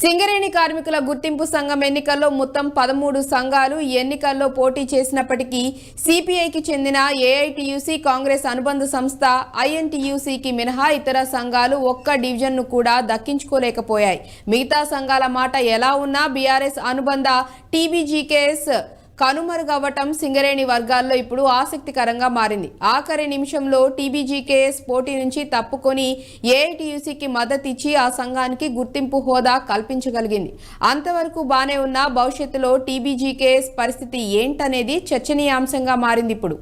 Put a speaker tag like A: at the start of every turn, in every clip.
A: సింగరేణి కార్మికుల గుర్తింపు సంఘం ఎన్నికల్లో మొత్తం పదమూడు సంఘాలు ఈ ఎన్నికల్లో పోటీ చేసినప్పటికీ సిపిఐకి చెందిన ఏఐటియుసి కాంగ్రెస్ అనుబంధ సంస్థ ఐఎన్టీయూసీకి మినహా ఇతర సంఘాలు ఒక్క డివిజన్ను కూడా దక్కించుకోలేకపోయాయి. మిగతా సంఘాల మాట ఎలా ఉన్నా బీఆర్ఎస్ అనుబంధ టీబీజీకేఎస్ కనుమరుగవ్వటం సింగరేణి వర్గాల్లో ఇప్పుడు ఆసక్తికరంగా మారింది. ఆఖరి నిమిషంలో టీబీజీకేఎస్ పోటీ నుంచి తప్పుకొని ఏఐటీయూసీకి మద్దతు ఇచ్చి ఆ సంఘానికి గుర్తింపు హోదా కల్పించగలిగింది. అంతవరకు బానే ఉన్న భవిష్యత్తులో టీబీజీకేఎస్ పరిస్థితి ఏంటనేది చర్చనీయాంశంగా మారింది ఇప్పుడు.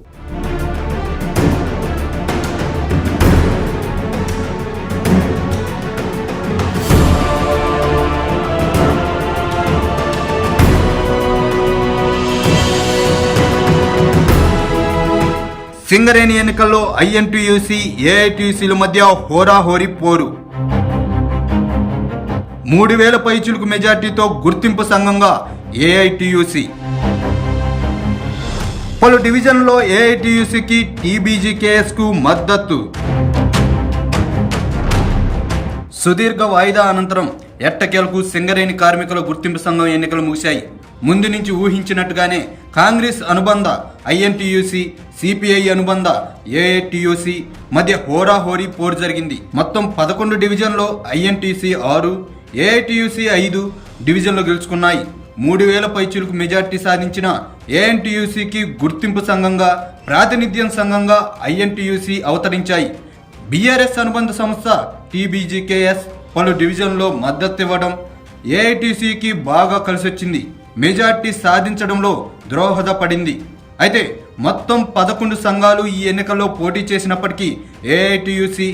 B: సింగరేణి ఎన్నికల్లో ఐఎన్టీయూసీ ఏఐటీయూసీల మధ్య హోరాహోరీ పోరు. మూడు వేల పైచులకు మెజార్టీతో గుర్తింపు సంఘంగా ఏఐటీయూసీ పలు డివిజన్లో ఏఐటీయూసీకి టీబీజీకేఎస్కు మద్దతు. సుదీర్ఘ వాయిదా అనంతరం ఎట్టకేలకు సింగరేణి కార్మికుల గుర్తింపు సంఘం ఎన్నికలు ముగిశాయి. ముందు నుంచి ఊహించినట్టుగానే కాంగ్రెస్ అనుబంధ ఐఎన్టీయూసీ సిపిఐ అనుబంధ ఏఐటియుసి మధ్య హోరాహోరీ పోరు జరిగింది. మొత్తం పదకొండు డివిజన్లో ఐఎన్టీసీ ఆరు ఏఐటియుసి ఐదు డివిజన్లు గెలుచుకున్నాయి. మూడు వేల పైచులకు మెజార్టీ సాధించిన ఏఎన్టీయూసీకి గుర్తింపు సంఘంగా ప్రాతినిధ్యం సంఘంగా ఐఎన్టీయూసీ అవతరించాయి. బీఆర్ఎస్ అనుబంధ సంస్థ టీబీజీకేఎస్ పలు డివిజన్లో మద్దతు ఇవ్వడం ఏఐటీసీకి బాగా కలిసొచ్చింది. మెజార్టీ సాధించడంలో ద్రోహదపడింది అయితే మొత్తం పదకొండు సంఘాలు ఈ ఎన్నికల్లో పోటీ చేసినప్పటికీ ఏఐటీయూసీ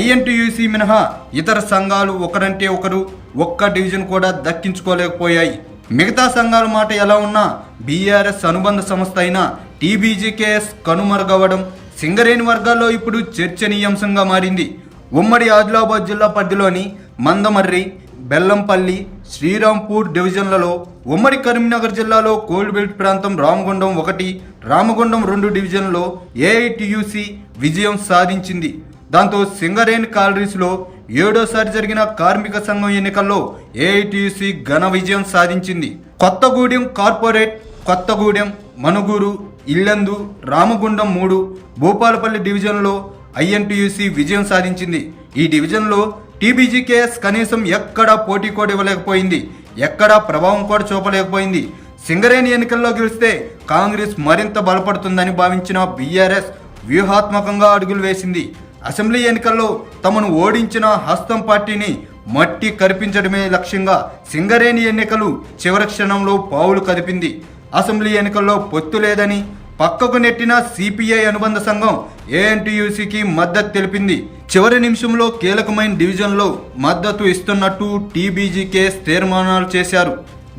B: ఐఎన్టీయూసీ మినహా ఇతర సంఘాలు ఒకరంటే ఒకరు ఒక్క డివిజన్ కూడా దక్కించుకోలేకపోయాయి. మిగతా సంఘాల మాట ఎలా ఉన్నా బీఆర్ఎస్ అనుబంధ సంస్థ అయిన టీబీజీకేఎస్ కనుమరుగవడం సింగరేణి వర్గాల్లో ఇప్పుడు చర్చనీయాంశంగా మారింది. ఉమ్మడి ఆదిలాబాద్ జిల్లా పరిధిలోని మందమర్రి బెల్లంపల్లి శ్రీరాంపూర్ డివిజన్లలో ఉమ్మడి కరీంనగర్ జిల్లాలో కోల్డ్ బెల్ట్ ప్రాంతం రామగుండం ఒకటి రామగుండం రెండు డివిజన్లో ఏఐటియుసి విజయం సాధించింది. దాంతో సింగరేణి కాలరీస్లో ఏడోసారి జరిగిన కార్మిక సంఘం ఎన్నికల్లో ఏఐటియుసి ఘన విజయం సాధించింది. కొత్తగూడెం కార్పొరేట్ కొత్తగూడెం మనుగూరు ఇల్లందు రామగుండం మూడు భూపాలపల్లి డివిజన్లో ఐఎన్టీయూసీ విజయం సాధించింది. ఈ డివిజన్లో టీబీజీకేఎస్ కనీసం ఎక్కడా పోటీ కూడా ఇవ్వలేకపోయింది. ఎక్కడా ప్రభావం కూడా చూపలేకపోయింది. సింగరేణి ఎన్నికల్లో గెలిస్తే కాంగ్రెస్ మరింత బలపడుతుందని భావించిన బీఆర్ఎస్ వ్యూహాత్మకంగా అడుగులు వేసింది. అసెంబ్లీ ఎన్నికల్లో తమను ఓడించిన హస్తం పార్టీని మట్టి కరిపించడమే లక్ష్యంగా సింగరేణి ఎన్నికలు చివరి క్షణంలో పావులు కదిపింది. అసెంబ్లీ ఎన్నికల్లో పొత్తు లేదని పక్కకు నెట్టిన సిపిఐ అనుబంధ సంఘం ఏఎన్టీయూసీకి మద్దతు తెలిపింది. చివరి నిమిషంలో కీలకమైన డివిజన్లో మద్దతు ఇస్తున్నట్టు టీబీజీకే తీర్మానాలు చేశారు.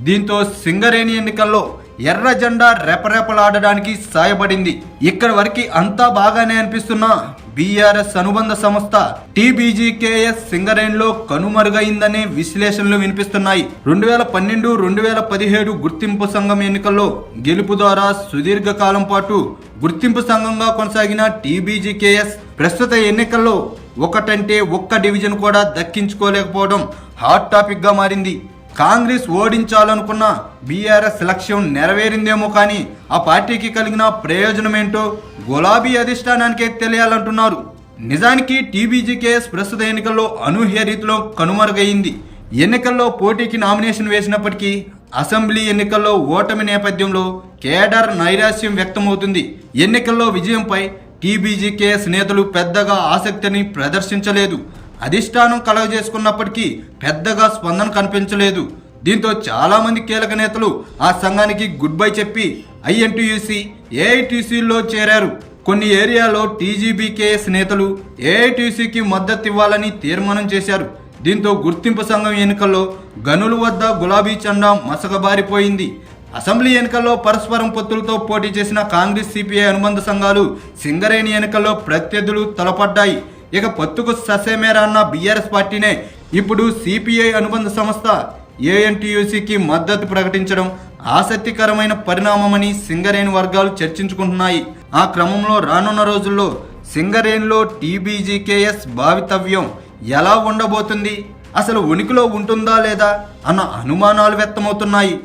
B: దీంతో సింగరేణి ఎన్నికల్లో ఎర్ర జెండా రెపరెపలాడడానికి సాయపడింది. ఇక్కడ వరకు అంతా బాగానే అనిపిస్తున్నా బీఆర్ఎస్ అనుబంధ సంస్థ టీబీజీకేఎస్ సింగరేణిలో కనుమరుగైందనే విశ్లేషణలు వినిపిస్తున్నాయి. రెండు వేల పన్నెండు రెండు వేల పదిహేడు గుర్తింపు సంఘం ఎన్నికల్లో గెలుపు ద్వారా సుదీర్ఘ కాలం పాటు గుర్తింపు సంఘంగా కొనసాగిన టీబీజీకేఎస్ ప్రస్తుత ఎన్నికల్లో ఒకటంటే ఒక్క డివిజన్ కూడా దక్కించుకోలేకపోవడం హాట్ టాపిక్గా మారింది. కాంగ్రెస్ ఓడించాలనుకున్న బీఆర్ఎస్ లక్ష్యం నెరవేరిందేమో కానీ ఆ పార్టీకి కలిగిన ప్రయోజనమేంటో గులాబీ అధిష్టానానికే తెలియాలంటున్నారు. నిజానికి టీబీజీకేఎస్ ప్రస్తుత ఎన్నికల్లో అనూహ్య రీతిలో కనుమరుగైంది. ఎన్నికల్లో పోటీకి నామినేషన్ వేసినప్పటికీ అసెంబ్లీ ఎన్నికల్లో ఓటమి నేపథ్యంలో కేడర్ నైరాశ్యం వ్యక్తమవుతుంది. ఎన్నికల్లో విజయంపై టీబీజీకేఎస్ నేతలు పెద్దగా ఆసక్తిని ప్రదర్శించలేదు. అధిష్టానం కలగజేసుకున్నప్పటికీ పెద్దగా స్పందన కనిపించలేదు. దీంతో చాలామంది కీలక నేతలు ఆ సంఘానికి గుడ్ బై చెప్పి ఐఎన్టీయూసీ ఏఐటీసీలో చేరారు. కొన్ని ఏరియాలో టీజీబీకేఎస్ నేతలు ఏఐటీసీకి మద్దతు ఇవ్వాలని తీర్మానం చేశారు. దీంతో గుర్తింపు సంఘం ఎన్నికల్లో గనుల వద్ద గులాబీ చండా మసకబారిపోయింది. అసెంబ్లీ ఎన్నికల్లో పరస్పరం పొత్తులతో పోటీ చేసిన కాంగ్రెస్ సిపిఐ అనుబంధ సంఘాలు సింగరేణి ఎన్నికల్లో ప్రత్యర్థులు తలపడ్డాయి. ఇక పొత్తుకు ససేమేరా అన్న బీఆర్ఎస్ పార్టీనే. ఇప్పుడు సిపిఐ అనుబంధ సంస్థ ఏఎన్టీయూసీకి మద్దతు ప్రకటించడం ఆసక్తికరమైన పరిణామమని సింగరేణి వర్గాలు చర్చించుకుంటున్నాయి. ఆ క్రమంలో రానున్న రోజుల్లో సింగరేణిలో టీబీజీకేఎస్ భావితవ్యం ఎలా ఉండబోతుంది? అసలు ఉనికిలో ఉంటుందా లేదా? అన్న అనుమానాలు వ్యక్తమవుతున్నాయి.